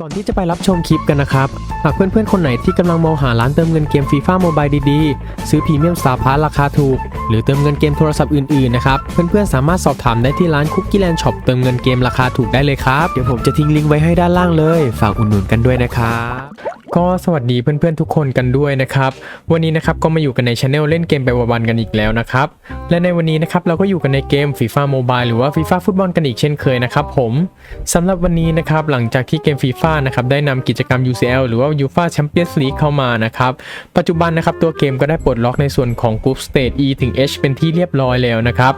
ก่อนที่จะไปรับชมคลิปกันนะครับ หากเพื่อนๆ คนไหนที่กำลังมองหาร้านเติมเงินเกมฟีฟ่าโมบายดีๆ ซื้อพรีเมียมสตาร์พาร์ราคาถูก หรือเติมเงินเกมโทรศัพท์อื่นๆ นะครับ เพื่อนๆ สามารถสอบถามได้ที่ร้านคุกกี้แลนด์ช็อปเติมเงินเกมราคาถูกได้เลยครับ เดี๋ยวผมจะทิ้งลิงก์ไว้ให้ด้านล่างเลย ฝากอุดหนุนกันด้วยนะครับ ก็สวัสดีเพื่อนๆทุกคนกันด้วยนะครับ วันนี้นะครับก็มาอยู่กันในช anel เล่นเกมไปวันๆกันอีกแล้วนะครับ และในวันนี้นะครับเราก็อยู่กันในเกม FIFA Mobile หรือว่า FIFA ฟุตบอลกันอีกเช่นเคยนะครับผมสำหรับวันนี้นะครับหลังจากที่เกม FIFA นะครับได้นำกิจกรรม UCL หรือว่า UEFA Champions League เข้ามานะครับ ปัจจุบันนะครับตัวเกมก็ได้ปลดล็อกในส่วนของ Group Stage E ถึง H เป็นที่เรียบร้อยแล้วนะครับ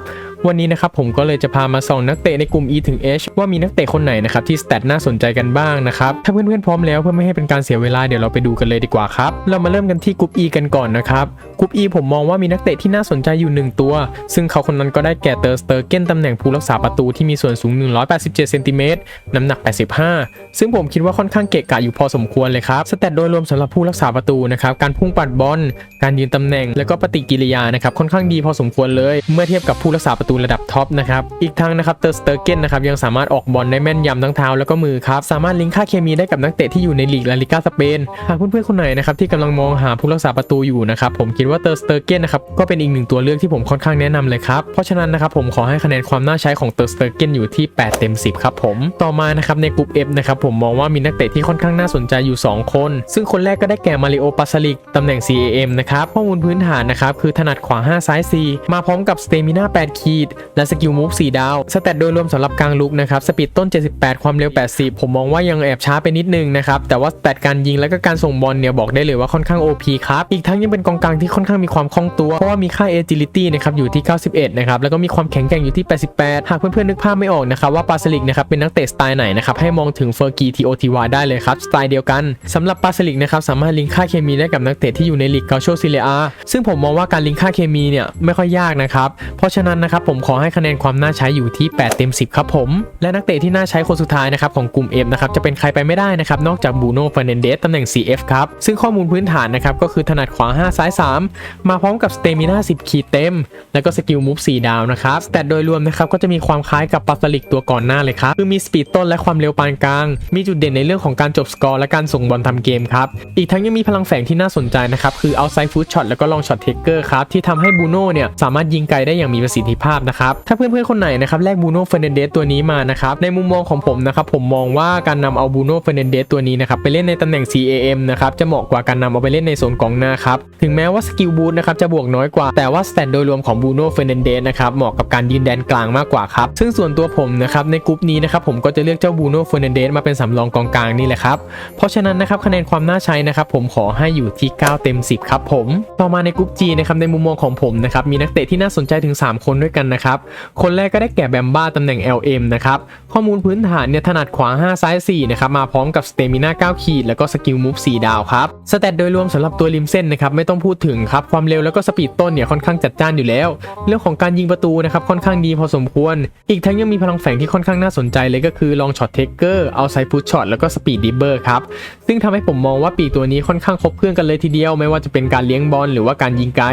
วันนี้นะครับผมก็เลยจะพามาส่องนักเตะในกลุ่ม E ถึง H ว่ามีนักเตะคนไหนนะครับที่สเตตน่าสนใจกันบ้างนะครับถ้าเพื่อนๆพร้อมแล้วเพื่อไม่ให้เป็นการเสียเวลาเดี๋ยวเราไปดูกันเลยดีกว่าครับเรามาเริ่มกันที่กลุ่ม E กันก่อนนะครับกลุ่ม E ผมมองว่ามีนักเตะที่น่าสนใจอยู่ 1 ตัว ซึ่งเขาคนนั้นก็ได้แก่เตอร์สเตอร์เกนตำแหน่งผู้รักษาประตูที่มีส่วนสูง 187เซนติเมตรน้ำหนัก 85 ซึ่งผมคิดว่าค่อนข้างเกะกะอยู่พอสมควรเลยครับสเตตโดยรวมสำหรับผู้รักษาประตูนะครับการพุ่งปัดบอลการยืนตำแหน่ง แล้วก็ปฏิกิริยานะครับค่อนข้างดีพอสมควรเลย เมื่อเทียบกับผู้รักษาประตูระดับท็อปนะครับ อีกทั้งนะครับเตอร์สเตอร์เกนนะครับยังสามารถออกบอลได้แม่นยำทั้งเท้าแล้วก็มือครับ สามารถลิงก์ค่าเคมีได้กับนักเตะที่อยู่ในลีกลาลิก้าสเปน หากเพื่อนๆคนไหนนะครับที่กำลังมองหาผู้รักษาประตูอยู่นะครับผมคิดว่าเตอร์สเตอร์เกนนะครับก็เป็นอีกหนึ่งตัวเลือกที่ผมค่อนข้างแนะนำเลยครับ เพราะฉะนั้นนะครับผมขอให้คะแนนความน่าใช้ของเตอร์สเตอร์เกนอยู่ที่ 8 เต็ม 10 ครับผม ต่อมานะครับในกลุ่ม F นะครับผมมองว่ามีนักเตะที่ค่อนข้างน่าสนใจอยู่ 2 คน ซึ่งคนแรกก็ได้แก่มาริโอปาสลิกตำแหน่ง CAM นะครับข้อมูลพื้นฐานนะครับคือถนัดขวา 5 ซ้าย 4 มาพร้อมกับสเตมิน่า8ขีดและสกิลมูฟ4ดาวสแตทโดยรวมสำหรับกลางลุกนะครับ สปีดต้น 78 ความเร็ว 80 ผมมองว่ายังแอบช้าไปนิดนึงนะครับ แต่ว่าสแตทการยิงและก็การส่งบอลเนี่ยบอกได้เลยว่าค่อนข้าง OP ครับ อีกทั้งยังเป็นกองกลางที่ค่อนข้างมีความคล่องตัว เพราะว่ามีค่า agility นะครับอยู่ที่ 91 นะครับ แล้วก็มีความแข็งแกร่งอยู่ที่ 88 หากเพื่อนๆนึกภาพไม่ออกนะครับว่าปาสลิกนะครับเป็นนักเตะสไตล์ไหนนะครับให้มองถึงเฟอร์กีทีโอทีวาได้เลยครับสไตล์เดียวกันสำหรับปาสลิกนะครับสามารถลิงก์ค่าเคมีได้กับนักเตะที่อยู่ในลีกเกาโชซิเลียซึ่งผมมองว่าการลิงก์ค่าเคมีเนี่ยไม่ค่อยยากนะครับเพราะฉะนั้นนะครับผมขอให้คะแนนความน่าใช้อยู่ที่ 8 เต็ม 10 ครับผม และนักเตะที่น่าใช้คนสุดท้ายนะครับของกลุ่ม F นะครับจะเป็นใครไปไม่ได้นะครับนอกจากบูโน่เฟอร์นันเดสตำแหน่ง CF ครับ ซึ่งข้อมูลพื้นฐานนะครับก็คือถนัดขวา 5 ซ้าย 3 มาพร้อมกับสเตมิน่า10 ขีดเต็ม แล้วก็สกิลมูฟ4ดาวนะครับแต่โดยรวมนะครับก็จะมีความคล้ายกับปัสลิกตัวก่อนหน้าเลยครับคือมีสปีดต้นและความเร็วปานกลาง มีจุดเด่นในเรื่องของการจบสกอร์และการส่งบอลทำเกมครับอีกทั้งยังมีพลังแฝงที่น่าสนใจนะครับคือเอาไซฟูดช็อตแล้วก็ลองช็อตเทคเกอร์ครับที่ทำให้บูโน่เนี่ยสามารถยิงไกลได้อย่างมีประสิทธิภาพนะครับถ้าเพื่อนๆคนไหนนะครับแลกบูโน่เฟอร์นันเดสตัวนี้มานะครับในมุมมองของผมนะครับผมมองว่าการนำเอาบูโน่เฟอร์นันเดสตัวนี้นะครับไปเล่นในตำแหน่ง CAM นะครับจะเหมาะกว่าการนำเอาไปเล่นในโซนกองหน้าครับถึงแม้ว่าสกิลบูทนะครับจะบวกน้อยกว่า แต่ว่าสแตทโดยรวมของบูโน่เฟอร์นันเดสนะครับเหมาะกับการยืนแดนกลางมากกว่าครับซึ่งส่วนตัวผมนะครับในกลุ่มนี้นะครับผมก็จะเลือกเจ้าบูโน่เฟอร์นันเดสมาเป็นสำรองกองกลางนี่แหละครับเพราะฉะนั้นนะครับคะแนนความน่าใช้นะครับผมขอให้อยู่ที่ 9 เต็ม 10 ครับผม ต่อมาในกลุ่ม G นะครับในมุมมองของผมนะครับมีนักเตะที่น่าสนใจถึง 3 คนด้วยกันนะครับ คนแรกก็ได้แก่แบมบ้าตำแหน่ง LM นะครับ ข้อมูลพื้นฐานเนี่ยถนัดขวา 5 ซ้าย 4 นะครับ มาพร้อมกับสเตมิน่า9ขีดแล้วก็สกิลมูฟ4ดาวครับสแตทโดยรวมสำหรับตัวริมเส้นนะครับ ไม่ต้องพูดถึงครับ ความเร็วแล้วก็สปีดต้นเนี่ยค่อนข้างจัดจ้านอยู่แล้ว เรื่องของการยิงประตูนะครับค่อนข้างดีพอสมควร อีกทั้งยังมีพลังแฝงที่ค่อนข้างน่าสนใจเลยก็คือลองช็อตเทคเกอร์เอาไซฟุตช็อตแล้วก็สปีดดิเบอร์ครับซึ่งทำให้ผมมองว่าปีกตัวนี้ค่อนข้างครบเครื่องกันเลยทีเดียว ไม่ว่าจะเป็นการเลี้ยงบอลหรือว่าการยิงไกล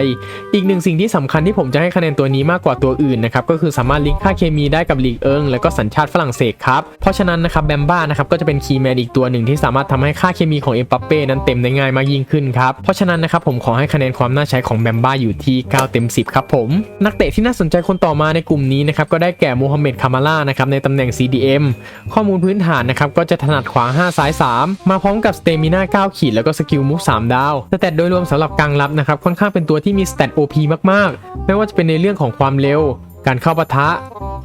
อีกหนึ่งสิ่งที่สำคัญที่ผมจะให้คะแนนตัวนี้มากกว่าตัวอื่นนะครับก็คือสามารถลิงก์ค่าเคมีได้กับลีกเอิงแล้วก็สัญชาติฝรั่งเศสครับเพราะฉะนั้นนะครับแบมบ้านะครับก็จะเป็นคีย์แมนอีกตัวหนึ่งที่สามารถทำให้ค่าเคมีของเอ็มปัปเป้นั้นเต็มได้ง่ายมากยิ่งขึ้นครับเพราะฉะนั้นนะครับผมขอให้คะแนนความน่าใช้ของแบมบ้าอยู่ที่9เต็ม10ครับผมนักเตะที่น่าสนใจคนต่อมาในกลุ่มนี้นะครับก็ได้แก่โมฮัมเหม็ดคามาล่านะครับในตำแหน่ง CDM ข้อมูลพื้นฐานนะครับก็จะถนัดขวา 5 ซ้าย 3 มาพร้อมกับสเตมิน่า9ขีดแล้วก็สกิลมูฟ3ดาวแตทโดยรวมสำหรับกลางรับนะครับค่อนข้างเป็นตัวที่มีสแตท OP มากๆ ไม่ว่าจะเป็นในเรื่องของความเร็ว การเข้าปะทะ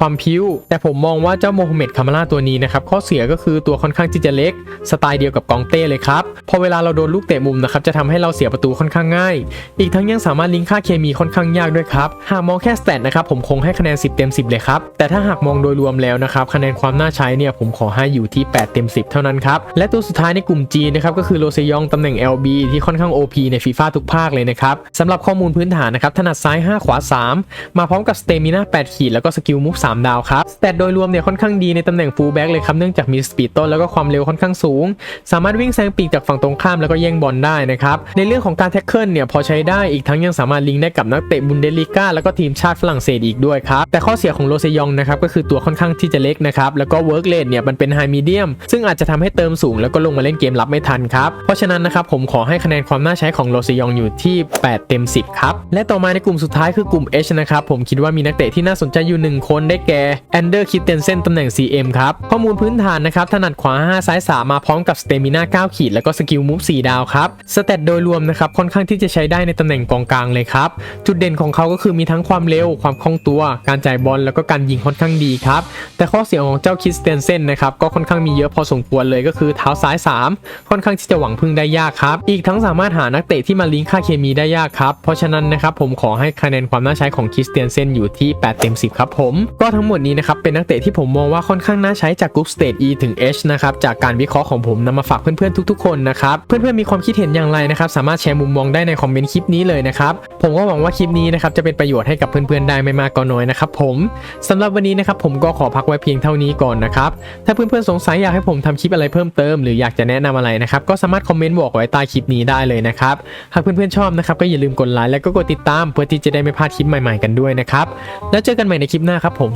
ความพิ้ว แต่ผมมองว่าเจ้าโมฮัมเหม็ดคามาล่าตัวนี้นะครับข้อเสียก็คือตัวค่อนข้างที่จะเล็ก สไตล์เดียวกับกองเต้เลยครับพอเวลาเราโดนลูกเตะมุมนะครับจะทำให้เราเสียประตูค่อนข้างง่าย อีกทั้งยังสามารถลิงก์ค่าเคมีค่อนข้างยากด้วยครับหากมองแค่สแตทนะครับผมคงให้คะแนน 10 เต็ม 10 เลยครับแต่ถ้าหากมองโดยรวมแล้วนะครับคะแนนความน่าใช้เนี่ยผมขอให้อยู่ที่ 8 เต็ม 10 เท่านั้นครับและตัวสุดท้ายในกลุ่ม G นะครับก็คือโรเซยองตำแหน่ง LB ที่ค่อนข้าง OP ในฟีฟ่าทุกภาคเลยนะครับสำหรับข้อมูลพื้นฐานนะครับถนัดซ้าย 5 ขวา 3 มาพร้อมกับสเตมิน่า8ขีดแล้วก็สกิลมูฟ3ดาวครับแต่โดยรวมเนี่ยค่อนข้างดีในตำแหน่งฟูลแบ็กเลยครับเนื่องจากมีสปีดต้นแล้วก็ความเร็วค่อนข้างสูง สามารถวิ่งแซงปีกจากฝั่งตรงข้ามแล้วก็แย่งบอลได้นะครับในเรื่องของการแท็กเกิลเนี่ยพอใช้ได้อีกทั้งยังสามารถลิงก์ได้กับนักเตะบุนเดลิก้าแล้วก็ทีมชาติฝรั่งเศสอีกด้วยครับแต่ข้อเสียของโรเซยองนะครับก็คือตัวค่อนข้างที่จะเล็กนะครับแล้วก็เวิร์กเลทเนี่ยมันเป็นไฮมีเดียมซึ่งอาจจะทำให้เติมสูงแล้วก็ลงมาเล่นเกมรับไม่ทันครับเพราะฉะนั้นนะครับผมขอให้คะแนนความน่าใช้ของโรเซยองอยู่ที่ 8 เต็ม 10 ครับและต่อมาในกลุ่มสุดท้ายคือกลุ่ม H นะครับผมคิดว่ามีนักเตะที่น่าสนใจอยู่ 1 คนได้แก่แอนเดอร์คิเตนเซนตำแหน่ง CM ครับ ข้อมูลพื้นฐานนะครับ ถนัดขวา 5 ซ้าย 3 มาพร้อมกับสเตมิน่า9ขีด แล้วก็สกิลมูฟ4ดาวครับ สเตตโดยรวมนะครับ ค่อนข้างที่จะใช้ได้ในตำแหน่งกองกลางเลยครับ จุดเด่นของเขาก็คือมีทั้งความเร็ว ความคล่องตัว การจ่ายบอล แล้วก็การยิงค่อนข้างดีครับ แต่ข้อเสียของเจ้าคิสเตนเซนนะครับก็ค่อนข้างมีเยอะพอสมควรเลยก็คือเท้าซ้าย 3 ค่อนข้างที่จะหวังพึ่งได้ยากครับ อีกทั้งสามารถหานักเตะที่มาลิงก์ค่าเคมีได้ยากครับ เพราะฉะนั้นนะครับผมขอให้คะแนนความน่าใช้ของคิสเตียนเซนอยู่ที่ 8 เต็ม 10 ครับผม ก็ทั้งหมดนี้นะครับเป็นนักเตะที่ผมมองว่าค่อนข้างน่าใช้จากกรุ๊ปสเตจ E ถึง H นะครับจากการวิเคราะห์ของผมนำมาฝากเพื่อนๆทุกๆคนนะครับเพื่อนๆมีความคิดเห็นอย่างไรนะครับสามารถแชร์มุมมองได้ในคอมเมนต์คลิปนี้เลยนะครับผมก็หวังว่าคลิปนี้นะครับจะเป็นประโยชน์ให้กับเพื่อนๆได้ไม่มากก็น้อยนะครับผมสำหรับวันนี้นะครับผมก็ขอพักไว้เพียงเท่านี้ก่อนนะครับถ้าเพื่อนๆสงสัยอยากให้ผมทำคลิปอะไรเพิ่มเติมหรืออยากจะแนะนำอะไรนะครับก็สามารถคอมเมนต์บอกไว้ใต้คลิปนี้ได้เลยนะครับหากเพื่อนๆชอบนะครับก็อย่าลืมกดไลค์และก็กดติดตามเพื่อที่จะได้ไม่พลาดคลิปใหม่ๆกันด้วยนะครับแล้วเจอกันใหม่ในคลิปหน้าครับผม